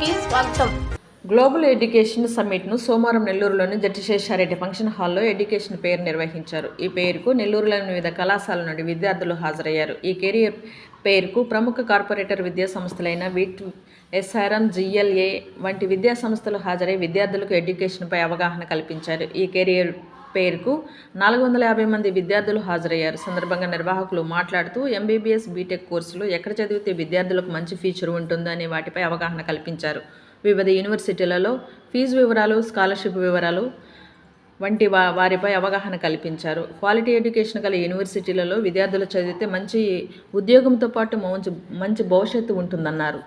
స్వాగతం global education సమ్మిట్ను సోమవారం నెల్లూరులోని శేషారెడ్డి ఫంక్షన్ హాల్లో ఎడ్యుకేషన్ పేరు నిర్వహించారు ఈ పేరుకు నెల్లూరులోని వివిధ కళాశాల నుండి విద్యార్థులు హాజరయ్యారు ఈ కెరియర్ పేరుకు ప్రముఖ కార్పొరేటర్ విద్యా సంస్థలైన విట్ ఎస్ఆర్ఎం జిఎల్ఏ వంటి విద్యా సంస్థలు హాజరై విద్యార్థులకు ఎడ్యుకేషన్పై అవగాహన కల్పించారు ఈ కెరియర్ పేరుకు నాలుగు వందల యాభై మంది విద్యార్థులు హాజరయ్యారు సందర్భంగా నిర్వాహకులు మాట్లాడుతూ ఎంబీబీఎస్ బీటెక్ కోర్సులు ఎక్కడ చదివితే విద్యార్థులకు మంచి ఫ్యూచర్ ఉంటుందో అనే వాటిపై అవగాహన కల్పించారు వివిధ యూనివర్సిటీలలో ఫీజు వివరాలు స్కాలర్షిప్ వివరాలు వంటి వా వారిపై అవగాహన కల్పించారు క్వాలిటీ ఎడ్యుకేషన్ గల యూనివర్సిటీలలో విద్యార్థులు చదివితే మంచి ఉద్యోగంతో పాటు మంచి మంచి భవిష్యత్తు ఉంటుందన్నారు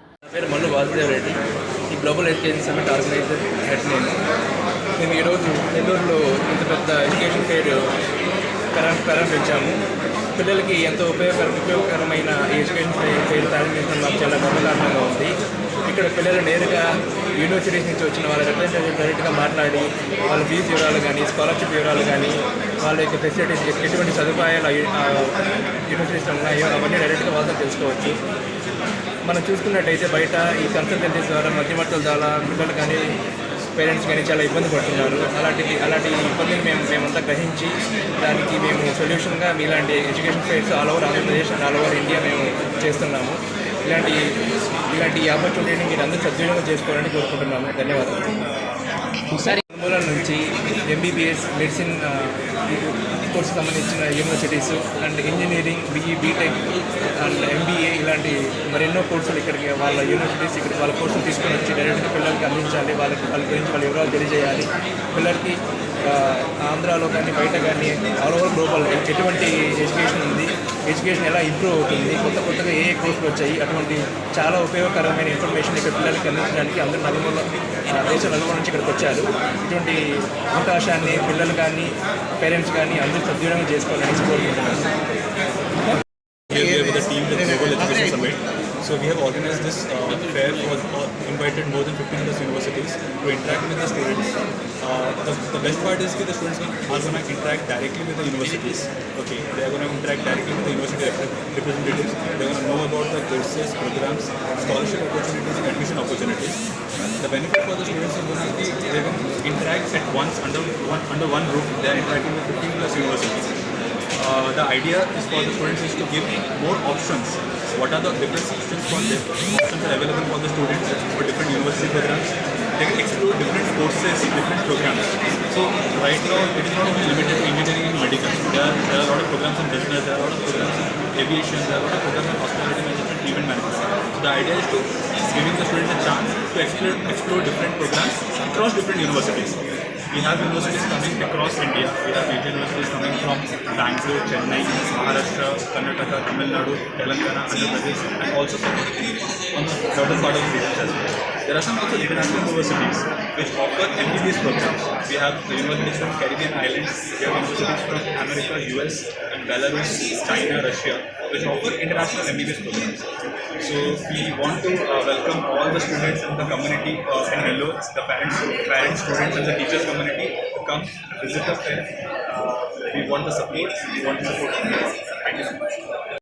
గ్లోబల్ ఎడ్యుకేషన్ ఆర్గనైజర్ హెడ్ నేను మేము ఈరోజు నెల్లూరులో ఇంత పెద్ద ఎడ్యుకేషన్ ఫెయిర్ ప్రారం ప్రారంభించాము పిల్లలకి ఎంతో ఉపయోగకర ఉపయోగకరమైన ఈ ఎడ్యుకేషన్ ఫెయిర్ ప్రారంభించడం మాకు చాలా గర్వకారణంగా ఉంది ఇక్కడ పిల్లలు నేరుగా యూనివర్సిటీస్ నుంచి వచ్చిన వాళ్ళ రిప్రజెంటేటివ్ డైరెక్ట్గా మాట్లాడి వాళ్ళ ఫీజు వివరాలు కానీ స్కాలర్షిప్ వివరాలు కానీ వాళ్ళ యొక్క ఫెసిలిటీస్ ఎటువంటి సదుపాయాలు యూనివర్సిటీస్ ఉన్నాయో అవన్నీ డైరెక్ట్గా వాళ్ళతో తెలుసుకోవచ్చు మనం చూసుకున్నట్టయితే బయట ఈ కన్సల్టెన్సీస్ ద్వారా మధ్యవర్తుల ద్వారా పిల్లలు కానీ పేరెంట్స్ కానీ చాలా ఇబ్బంది పడుతున్నారు అలాంటి అలాంటి ఇబ్బందిని మేము మేమంతా గ్రహించి దానికి మేము సొల్యూషన్గా మీలాంటి education fairs all over Andhra Pradesh and all over India మేము చేస్తున్నాము ఇలాంటి ఇలాంటి ఆపర్చునిటీని మీరు అందరూ సద్వినియోగం చేసుకోవాలని కోరుకుంటున్నాము ధన్యవాదాలు మూలం నుంచి ఎంబీబీఎస్ మెడిసిన్ కోర్సు సంబంధించిన universities and engineering BE BTech and MBA ఇలాంటి మరెన్నో కోర్సులు ఇక్కడికి వాళ్ళ యూనివర్సిటీస్ ఇక్కడికి వాళ్ళ కోర్సులు తీసుకొని వచ్చి డైరెక్ట్గా పిల్లలకి అందించాలి వాళ్ళకి వాళ్ళ గురించి వాళ్ళు వివరాలు తెలియజేయాలి పిల్లలకి ఆంధ్రాలో కానీ బయట కానీ ఆల్ ఓవర్ గ్లోబల్ ఎటువంటి ఎడ్యుకేషన్ ఉంది ఎడ్యుకేషన్ ఎలా ఇంప్రూవ్ అవుతుంది కొత్త కొత్తగా ఏ ఏ కోర్సులు వచ్చాయి అటువంటి చాలా ఉపయోగకరమైన ఇన్ఫర్మేషన్ ఇక్కడ పిల్లలకి అందించడానికి అందరూ నలుగురు దేశ నలుగురు నుంచి ఇక్కడికి వచ్చారు ఇటువంటి అవకాశాన్ని పిల్లలు కానీ పేరెంట్స్ కానీ అందరూ సద్వినియోగం చేసుకోవాలని కోరుకుంటున్నాను So we have organized this uh, fair for uh, invited more than 15 plus universities to interact with the students. Uh, the, the, best part is that the students are going to interact directly with the universities. Okay, they are going to interact directly with the university representatives. They are going to know about the courses, programs, scholarship opportunities, and admission opportunities. The benefit for the students is going to be they can interact at once under one, under one roof. They are interacting with 15 plus universities. Uh, the idea is for the students is to give more options what are the different options for them, options are available for the students for different university programs. They can explore different courses, different programs. So right now it is not only limited to engineering and medical. There are, there are a lot of programs in business, there are a lot of programs in aviation, there are a lot of programs in hospitality management, event management. So the idea is to giving the students a chance to explore, explore different programs across different universities. We have universities coming across India. We Chennai, Maharashtra, Karnataka, Tamil Nadu, Telangana, Andhra Pradesh, and also some other part of the regions as well. There are some also international universities which offer MBBS programs. We have universities from Caribbean islands, we have universities from America, US, and Belarus, China, Russia, which offer international MBBS programs. So we want to uh, welcome all the students in the community uh, and hello, the parents, students, and the teachers community to come visit us there we want the support, we want the support. Thank you so much.